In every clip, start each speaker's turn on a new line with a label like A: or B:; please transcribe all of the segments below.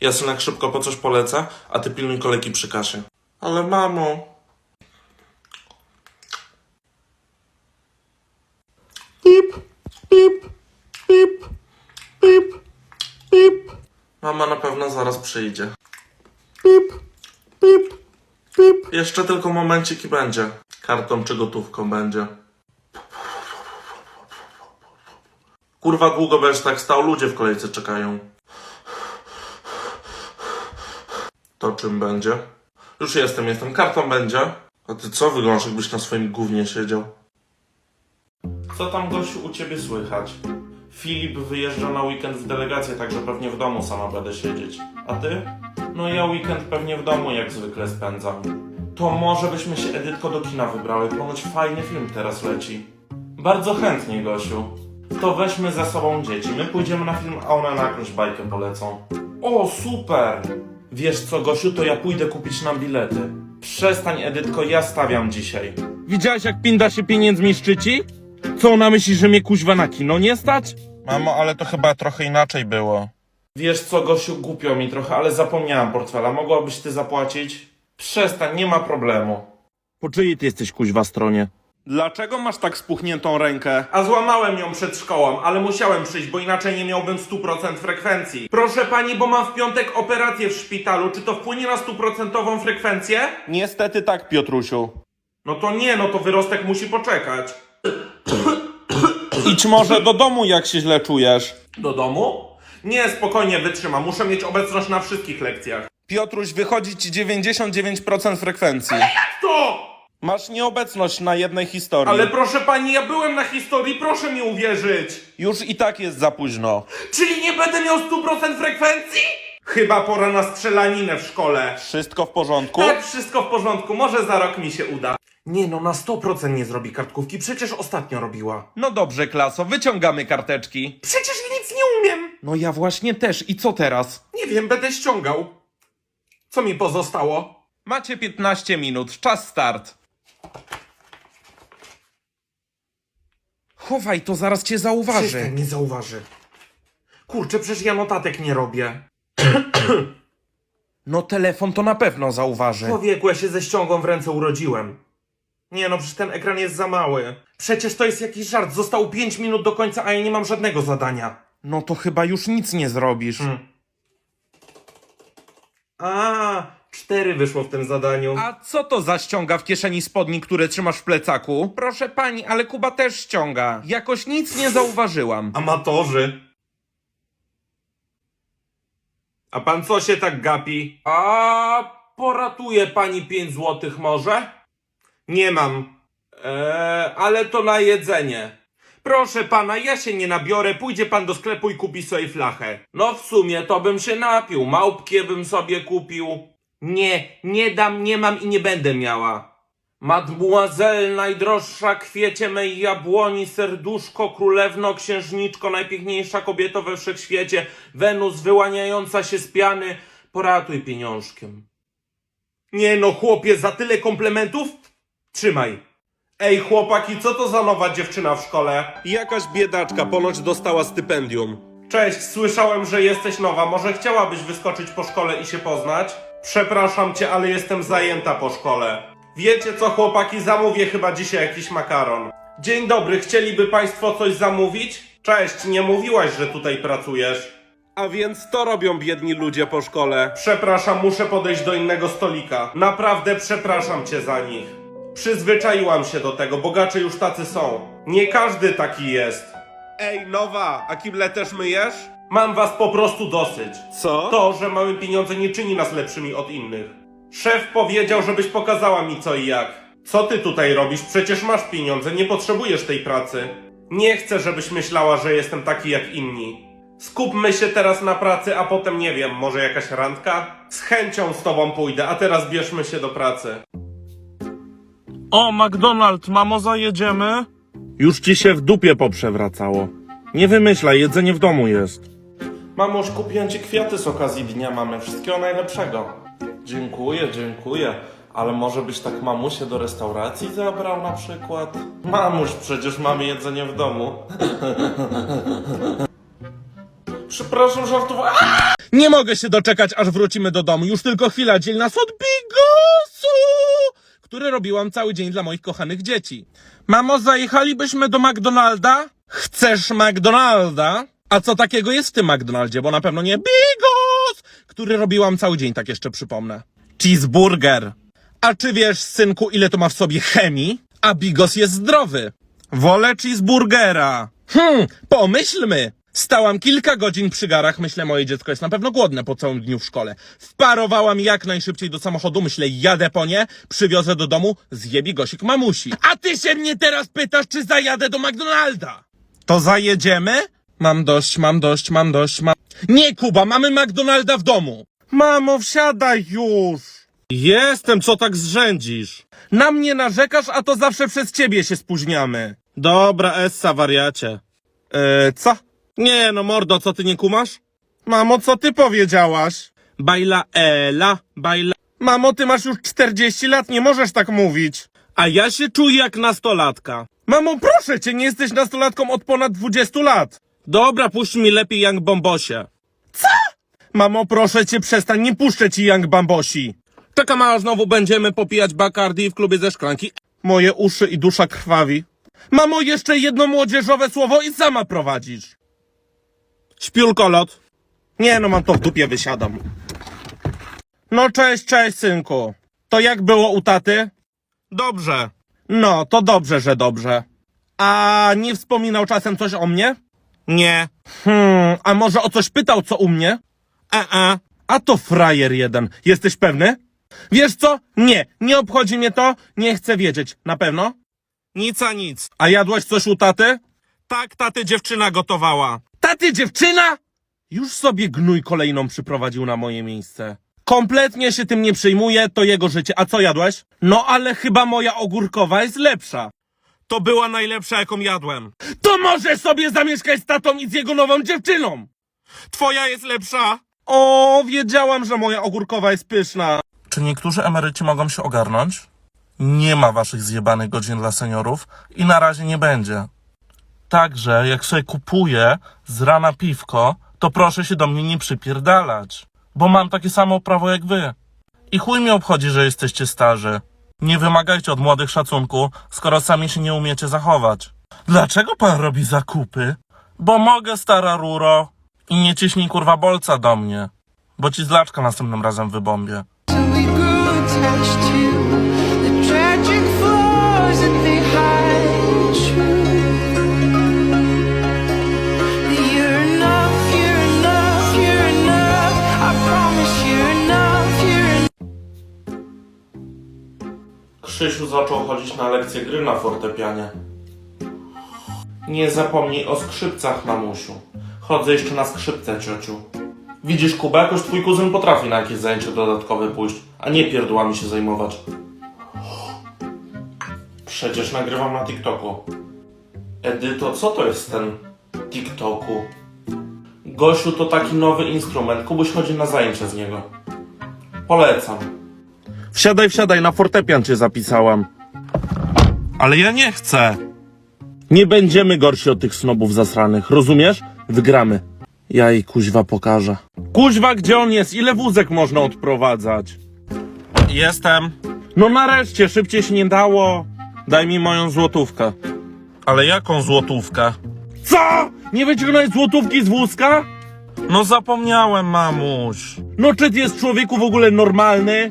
A: Ja synek szybko po coś polecę, a ty pilnuj kolejki przy kasie. Ale mamo... Pip, pip, pip, pip, pip. Mama na pewno zaraz przyjdzie. Pip, pip, pip. Jeszcze tylko momencik i będzie. Kartą czy gotówką będzie. Kurwa, długo będziesz tak stał, ludzie w kolejce czekają. To czym będzie? Już jestem, jestem. Kartą będzie. A ty co wyglądasz, jakbyś na swoim gównie siedział? Co tam, Gosiu, u ciebie słychać? Filip wyjeżdża na weekend w delegację, także pewnie w domu sama będę siedzieć. A ty? No ja weekend pewnie w domu jak zwykle spędzam. To może byśmy się Edytko do kina wybrały, ponoć fajny film teraz leci. Bardzo chętnie, Gosiu. To weźmy ze sobą dzieci. My pójdziemy na film, a one na jakąś bajkę polecą. O, super! Wiesz co, Gosiu, to ja pójdę kupić nam bilety. Przestań, Edytko, ja stawiam dzisiaj. Widziałaś, jak Pinda się pieniędzmi szczyci? Co ona myśli, że mnie kuźwa na kino nie stać? Mamo, ale to chyba trochę inaczej było. Wiesz co, Gosiu, głupio mi trochę, ale zapomniałam portfela. Mogłabyś ty zapłacić? Przestań, nie ma problemu. Po czyjej ty jesteś kuźwa stronie? Dlaczego masz tak spuchniętą rękę?
B: A złamałem ją przed szkołą, ale musiałem przyjść, bo inaczej nie miałbym 100% frekwencji. Proszę pani, bo mam w piątek operację w szpitalu. Czy to wpłynie na stuprocentową frekwencję?
A: Niestety tak, Piotrusiu.
B: No to nie, no to wyrostek musi poczekać.
A: Idź może do domu, jak się źle czujesz.
B: Do domu? Nie, spokojnie wytrzymam. Muszę mieć obecność na wszystkich lekcjach.
A: Piotruś, wychodzi ci 99% frekwencji.
B: To!
A: Masz nieobecność na jednej historii.
B: Ale proszę pani, ja byłem na historii, proszę mi uwierzyć.
A: Już i tak jest za późno.
B: Czyli nie będę miał 100% frekwencji? Chyba pora na strzelaninę w szkole.
A: Wszystko w porządku?
B: Tak, wszystko w porządku, może za rok mi się uda. Nie no, na 100% nie zrobi kartkówki, przecież ostatnio robiła.
A: No dobrze, klaso, wyciągamy karteczki.
B: Przecież nic nie umiem.
A: No ja właśnie też. I co teraz?
B: Nie wiem, będę ściągał. Co mi pozostało?
A: Macie 15 minut. Czas start. Chowaj to, zaraz cię zauważy.
B: Przestań, nie zauważy. Kurczę, przecież ja notatek nie robię.
A: No telefon to na pewno zauważy.
B: Człowieku, ja się ze ściągą w ręce urodziłem. Nie no, przecież ten ekran jest za mały. Przecież to jest jakiś żart. Zostało 5 minut do końca, a ja nie mam żadnego zadania.
A: No to chyba już nic nie zrobisz.
B: Hmm. A, cztery wyszło w tym zadaniu.
A: A co to za ściąga w kieszeni spodni, które trzymasz w plecaku? Proszę pani, ale Kuba też ściąga. Jakoś nic nie zauważyłam.
B: Amatorzy. A pan co się tak gapi? A poratuje pani 5 złotych może? Nie mam. Eee, ale to na jedzenie. Proszę pana, ja się nie nabiorę, pójdzie pan do sklepu i kupi sobie flachę. No w sumie to bym się napił, małpkie bym sobie kupił. Nie, nie dam, nie mam i nie będę miała. Mademoiselle, najdroższa kwiecie mej jabłoni, serduszko, królewno, księżniczko, najpiękniejsza kobieto we wszechświecie, Wenus wyłaniająca się z piany, poratuj pieniążkiem. Nie no, chłopie, za tyle komplementów? Trzymaj. Ej, chłopaki, co to za nowa dziewczyna w szkole?
A: Jakaś biedaczka ponoć dostała stypendium.
B: Cześć, słyszałem, że jesteś nowa. Może chciałabyś wyskoczyć po szkole i się poznać? Przepraszam cię, ale jestem zajęta po szkole. Wiecie co, chłopaki, zamówię chyba dzisiaj jakiś makaron. Dzień dobry, chcieliby państwo coś zamówić? Cześć, nie mówiłaś, że tutaj pracujesz.
A: A więc to robią biedni ludzie po szkole.
B: Przepraszam, muszę podejść do innego stolika. Naprawdę przepraszam cię za nich. Przyzwyczaiłam się do tego, bogacze już tacy są. Nie każdy taki jest.
A: Ej, nowa, a kible też myjesz?
B: Mam was po prostu dosyć.
A: Co?
B: To, że małe pieniądze nie czyni nas lepszymi od innych. Szef powiedział, żebyś pokazała mi co i jak. Co ty tutaj robisz? Przecież masz pieniądze, nie potrzebujesz tej pracy. Nie chcę, żebyś myślała, że jestem taki jak inni. Skupmy się teraz na pracy, a potem nie wiem, może jakaś randka? Z chęcią z tobą pójdę, a teraz bierzmy się do pracy.
A: O, McDonald, mamo, zajedziemy? Już ci się w dupie poprzewracało. Nie wymyślaj, jedzenie w domu jest. Mamoż, kupiłem ci kwiaty z okazji Dnia Mamy. Wszystkiego najlepszego. Dziękuję, dziękuję. Ale może byś tak mamusię do restauracji zabrał na przykład? Mamuś, przecież mamy jedzenie w domu. Przepraszam, żartowałem.
B: Nie mogę się doczekać, aż wrócimy do domu. Już tylko chwila dzieli nas od bigosu, który robiłam cały dzień dla moich kochanych dzieci. Mamo, zajechalibyśmy do McDonalda? Chcesz McDonalda? A co takiego jest w tym McDonaldzie? Bo na pewno nie bigos, który robiłam cały dzień, tak jeszcze przypomnę. Cheeseburger. A czy wiesz, synku, ile to ma w sobie chemii? A bigos jest zdrowy. Wolę cheeseburgera. Hmm, pomyślmy. Stałam kilka godzin przy garach, myślę, moje dziecko jest na pewno głodne po całym dniu w szkole. Wparowałam jak najszybciej do samochodu, myślę, jadę po nie, przywiozę do domu, zje bigosik mamusi. A ty się mnie teraz pytasz, czy zajadę do McDonalda? To zajedziemy? Mam dość, mam dość, mam dość, mam... Nie, Kuba, mamy McDonalda w domu. Mamo, wsiadaj już. Jestem, co tak zrzędzisz? Na mnie narzekasz, a to zawsze przez ciebie się spóźniamy. Dobra, Essa, wariacie. Eee, co? Nie no, mordo, co ty nie kumasz? Mamo, co ty powiedziałaś? Bajla Ela, bajla... Mamo, ty masz już 40 lat, nie możesz tak mówić. A ja się czuję jak nastolatka. Mamo, proszę cię, nie jesteś nastolatką od ponad 20 lat. Dobra, puść mi lepiej Young Bombosie. Mamo, proszę cię, przestań, nie puszczę ci Young Bambosi. Czekam, a znowu będziemy popijać Bacardi w klubie ze szklanki. Moje uszy i dusza krwawi. Mamo, jeszcze jedno młodzieżowe słowo i sama prowadzisz. Śpiulkolot. Nie no, mam to w dupie, wysiadam. No cześć, cześć, synku. To jak było u taty? Dobrze. No, to dobrze, że dobrze. A nie wspominał czasem coś o mnie? Nie. Hmm, a może o coś pytał, co u mnie? E-e. A to frajer jeden. Jesteś pewny? Wiesz co? Nie, nie obchodzi mnie to, nie chcę wiedzieć. Na pewno? Nic a nic. A jadłaś coś u taty? Tak, taty dziewczyna gotowała. Taty dziewczyna? Już sobie gnój kolejną przyprowadził na moje miejsce. Kompletnie się tym nie przejmuję, to jego życie. A co jadłeś? No ale chyba moja ogórkowa jest lepsza. To była najlepsza, jaką jadłem. To może sobie zamieszkać z tatą i z jego nową dziewczyną. Twoja jest lepsza. O, wiedziałam, że moja ogórkowa jest pyszna.
A: Czy niektórzy emeryci mogą się ogarnąć? Nie ma waszych zjebanych godzin dla seniorów i na razie nie będzie. Także, jak sobie kupuję z rana piwko, to proszę się do mnie nie przypierdalać. Bo mam takie samo prawo jak wy. I chuj mi obchodzi, że jesteście starzy. Nie wymagajcie od młodych szacunku, skoro sami się nie umiecie zachować. Dlaczego pan robi zakupy? Bo mogę, stara ruro. I nie ciśnij kurwa bolca do mnie. Bo ci zlaczka następnym razem wybombię. Chodzić na lekcje gry na fortepianie. Nie zapomnij o skrzypcach, mamusiu. Chodzę jeszcze na skrzypce, ciociu. Widzisz, Kuba, jakoś twój kuzyn potrafi na jakieś zajęcie dodatkowe pójść, a nie pierdłami się zajmować. Przecież nagrywam na TikToku. Edyto, co to jest ten TikToku? Gosiu to taki nowy instrument. Kubuś chodzi na zajęcia z niego. Polecam.
B: Wsiadaj, wsiadaj, na fortepian cię zapisałam.
A: Ale ja nie chcę.
B: Nie będziemy gorsi od tych snobów zasranych, rozumiesz? Wygramy. Ja jej kuźwa pokażę. Kuźwa, gdzie on jest? Ile wózek można odprowadzać?
A: Jestem.
B: No nareszcie, szybciej się nie dało. Daj mi moją złotówkę.
A: Ale jaką złotówkę?
B: Co? Nie wyciągnąłeś złotówki z wózka?
A: No zapomniałem, mamuś.
B: No czy ty jest człowieku w ogóle normalny?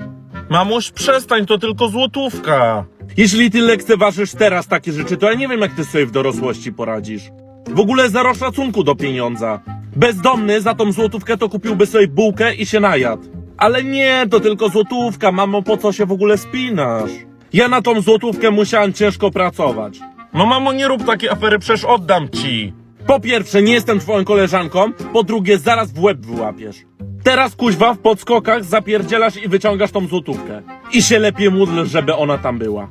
A: Mamuś, przestań, to tylko złotówka.
B: Jeśli ty lekceważysz teraz takie rzeczy, to ja nie wiem, jak ty sobie w dorosłości poradzisz. W ogóle zero szacunku do pieniądza. Bezdomny za tą złotówkę to kupiłby sobie bułkę i się najadł. Ale nie, to tylko złotówka, mamo, po co się w ogóle spinasz? Ja na tą złotówkę musiałem ciężko pracować.
A: No mamo, nie rób takiej afery, przecież oddam ci.
B: Po pierwsze, nie jestem twoją koleżanką, po drugie, zaraz w łeb wyłapiesz. Teraz kuźwa w podskokach zapierdzielasz i wyciągasz tą złotówkę. I się lepiej módl, żeby ona tam była.